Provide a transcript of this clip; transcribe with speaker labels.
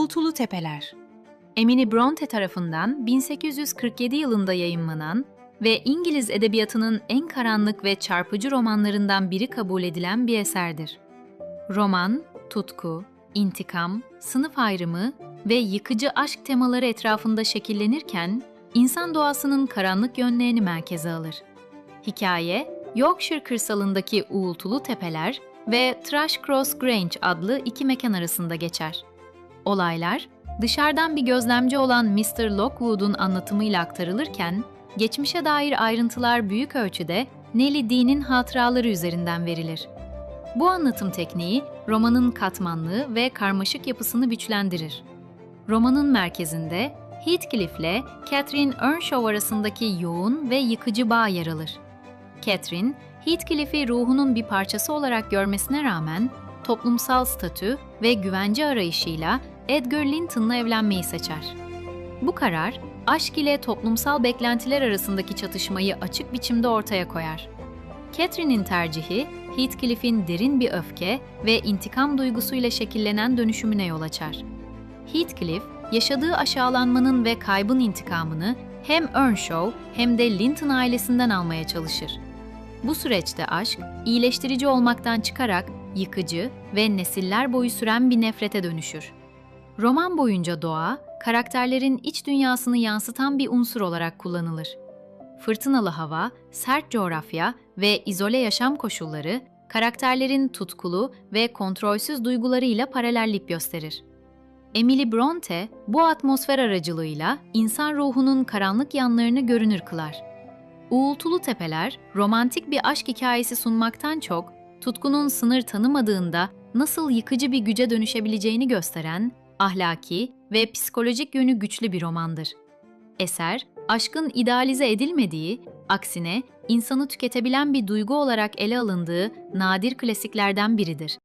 Speaker 1: Uğultulu Tepeler Emily Bronte tarafından 1847 yılında yayımlanan ve İngiliz edebiyatının en karanlık ve çarpıcı romanlarından biri kabul edilen bir eserdir. Roman, tutku, intikam, sınıf ayrımı ve yıkıcı aşk temaları etrafında şekillenirken, insan doğasının karanlık yönlerini merkeze alır. Hikaye, Yorkshire kırsalındaki uğultulu tepeler ve Thrush Cross Grange adlı iki mekan arasında geçer. Olaylar, dışarıdan bir gözlemci olan Mr. Lockwood'un anlatımıyla aktarılırken, geçmişe dair ayrıntılar büyük ölçüde Nellie Dean'in hatıraları üzerinden verilir. Bu anlatım tekniği, romanın katmanlı ve karmaşık yapısını güçlendirir. Romanın merkezinde Heathcliff ile Catherine Earnshaw arasındaki yoğun ve yıkıcı bağ yer alır. Catherine, Heathcliff'i ruhunun bir parçası olarak görmesine rağmen toplumsal statü ve güvence arayışıyla Edgar Linton'la evlenmeyi seçer. Bu karar, aşk ile toplumsal beklentiler arasındaki çatışmayı açık biçimde ortaya koyar. Catherine'in tercihi, Heathcliff'in derin bir öfke ve intikam duygusuyla şekillenen dönüşümüne yol açar. Heathcliff, yaşadığı aşağılanmanın ve kaybın intikamını hem Earnshaw hem de Linton ailesinden almaya çalışır. Bu süreçte aşk, iyileştirici olmaktan çıkarak yıkıcı ve nesiller boyu süren bir nefrete dönüşür. Roman boyunca doğa, karakterlerin iç dünyasını yansıtan bir unsur olarak kullanılır. Fırtınalı hava, sert coğrafya ve izole yaşam koşulları, karakterlerin tutkulu ve kontrolsüz duygularıyla paralellik gösterir. Emily Bronte, bu atmosfer aracılığıyla insan ruhunun karanlık yanlarını görünür kılar. Uğultulu Tepeler, romantik bir aşk hikayesi sunmaktan çok, tutkunun sınır tanımadığında nasıl yıkıcı bir güce dönüşebileceğini gösteren, ahlaki ve psikolojik yönü güçlü bir romandır. Eser, aşkın idealize edilmediği, aksine insanı tüketebilen bir duygu olarak ele alındığı nadir klasiklerden biridir.